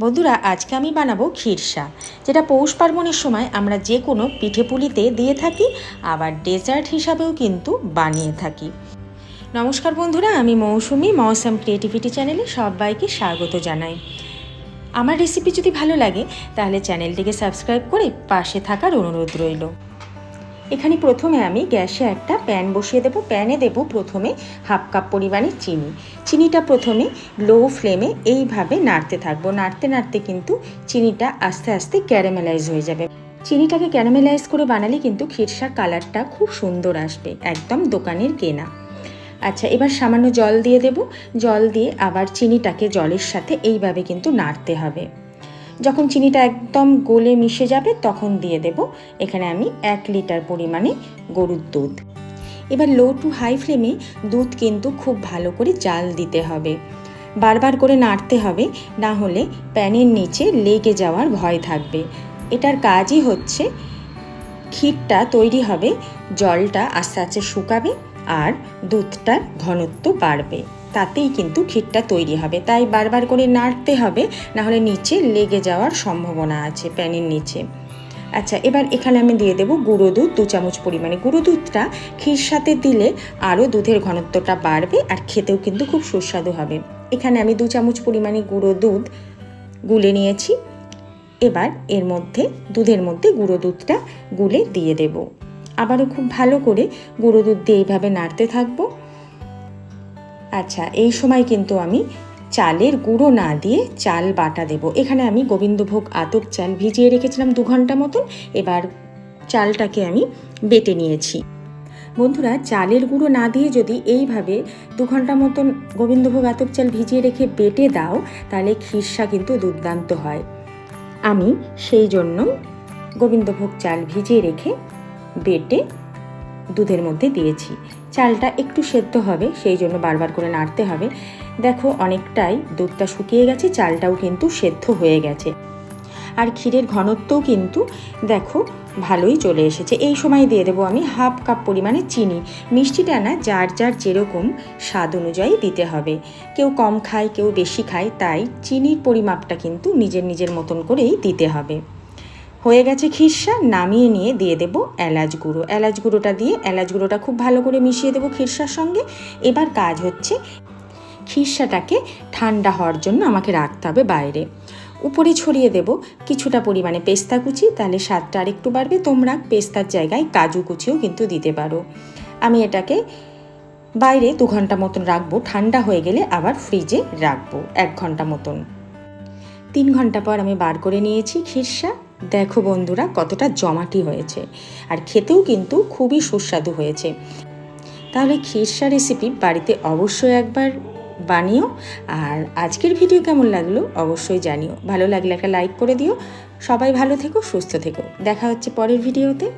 বন্ধুরা, আজকে আমি বানাবো ক্ষীরসা যেটা পৌষ পার্বণের সময় আমরা যে কোনো পিঠে পুলিতে দিয়ে থাকি, আবার ডেজার্ট হিসাবেও কিন্তু বানিয়ে থাকি। নমস্কার বন্ধুরা, আমি মৌসুমি, মৌসাম ক্রিয়েটিভিটি চ্যানেলে সবাইকে স্বাগত জানাই। আমার রেসিপি যদি ভালো লাগে, তাহলে চ্যানেলটিকে সাবস্ক্রাইব করে পাশে থাকার অনুরোধ রইল। এখানে প্রথমে আমি গ্যাসে একটা প্যান বসিয়ে দেবো। প্যানে দেব প্রথমে হাফ কাপ পরিমাণে চিনি। চিনিটা প্রথমে লো ফ্লেমে এইভাবে নাড়তে থাকব। নাড়তে নাড়তে কিন্তু চিনিটা আস্তে আস্তে ক্যারামেলাইজ হয়ে যাবে। চিনিটাকে ক্যারামেলাইজ করে বানালে কিন্তু ক্ষীরসার কালারটা খুব সুন্দর আসবে, একদম দোকানের কেনা। আচ্ছা এবার সামান্য জল দিয়ে দেব। জল দিয়ে আবার চিনিটাকে জলের সাথে এইভাবে কিন্তু নাড়তে হবে। যখন চিনিটা একদম গলে মিশে যাবে, তখন দিয়ে দেব। এখানে আমি এক লিটার পরিমাণে গরুর দুধ। এবার লো টু হাই ফ্লেমে দুধ কিন্তু খুব ভালো করে জাল দিতে হবে। বারবার করে নাড়তে হবে, না হলে প্যানের নিচে লেগে যাওয়ার ভয় থাকবে। এটার কাজই হচ্ছে, ক্ষীরটা তৈরি হবে, জলটা আস্তে আস্তে শুকাবে আর দুধটার ঘনত্ব বাড়বে। তাতেই কিন্তু ক্ষীরটা তৈরি হবে। তাই বারবার করে নাড়তে হবে, নাহলে নিচে লেগে যাওয়ার সম্ভাবনা আছে প্যানের নিচে। আচ্ছা এবার এখানে আমি দিয়ে দেবো গুঁড়ো দুধ, দু চামচ পরিমাণে। গুঁড়ো দুধটা ক্ষীর সাথে দিলে আরও দুধের ঘনত্বটা বাড়বে আর খেতেও কিন্তু খুব সুস্বাদু হবে। এখানে আমি দু চামচ পরিমাণে গুঁড়ো দুধ গুলে নিয়েছি। এবার এর মধ্যে, দুধের মধ্যে গুঁড়ো দুধটা গুলে দিয়ে দেব। আবারও খুব ভালো করে গুঁড়ো দুধ দিয়ে এইভাবে নাড়তে থাকব। আচ্ছা এই সময় কিন্তু আমি চালের গুঁড়ো না দিয়ে চাল বাটা দেব। এখানে আমি গোবিন্দভোগ আতপ চাল ভিজিয়ে রেখেছিলাম দু ঘণ্টা মতন। এবার চালটাকে আমি বেটে নিয়েছি। বন্ধুরা, চালের গুঁড়ো না দিয়ে যদি এইভাবে দু ঘণ্টা মতন গোবিন্দভোগ আতপ চাল ভিজিয়ে রেখে বেটে দাও, তাহলে খিরসা কিন্তু দুর্দান্ত হয়। আমি সেই জন্য গোবিন্দভোগ চাল ভিজিয়ে রেখে বেটে দুধের মধ্যে দিয়েছি। চালটা একটু সেদ্ধ হবে, সেই জন্য বারবার করে নাড়তে হবে। দেখো, অনেকটাই দুধটা শুকিয়ে গেছে, চালটাও কিন্তু সেদ্ধ হয়ে গেছে। আর ক্ষীরের ঘনত্বও কিন্তু দেখো ভালোই চলে এসেছে। এই সময় দিয়ে দেবো আমি হাফ কাপ পরিমাণে চিনি। মিষ্টিটা না যার যার যেরকম স্বাদ অনুযায়ী দিতে হবে। কেউ কম খায়, কেউ বেশি খায়, তাই চিনির পরিমাপটা কিন্তু নিজের নিজের মতন করেই দিতে হবে। হয়ে গেছে খিরসা নামিয়ে নিয়ে দিয়ে দেবো এলাচ গুঁড়ো। এলাচ গুঁড়োটা দিয়ে, এলাচ গুঁড়োটা খুব ভালো করে মিশিয়ে দেবো খিরসার সঙ্গে। এবার কাজ হচ্ছে খিরসাটাকে ঠান্ডা হওয়ার জন্য আমাকে রাখতে হবে বাইরে। উপরে ছড়িয়ে দেব কিছুটা পরিমাণে পেস্তা কুচি, তাহলে স্বাদটা আরেকটু বাড়বে। তোমরা পেস্তার জায়গায় কাজু কুচিও কিন্তু দিতে পারো। আমি এটাকে বাইরে দু ঘণ্টা মতন রাখব। ঠান্ডা হয়ে গেলে আবার ফ্রিজে রাখব এক ঘণ্টা মতন। তিন ঘণ্টা পর আমি বার করে নিয়েছি খিরসা দেখো বন্ধুরা, কতটা জমাটি হয়েছে। আর খেতেও কিন্তু খুবই সুস্বাদু হয়েছে। তাহলে খিরসা রেসিপি বাড়িতে অবশ্যই একবার বানিও। আর আজকের ভিডিও কেমন লাগল অবশ্যই জানিও। ভালো লাগলে একটা লাইক করে দিও। সবাই ভালো থেকো, সুস্থ থেকো। দেখা হচ্ছে পরের ভিডিওতে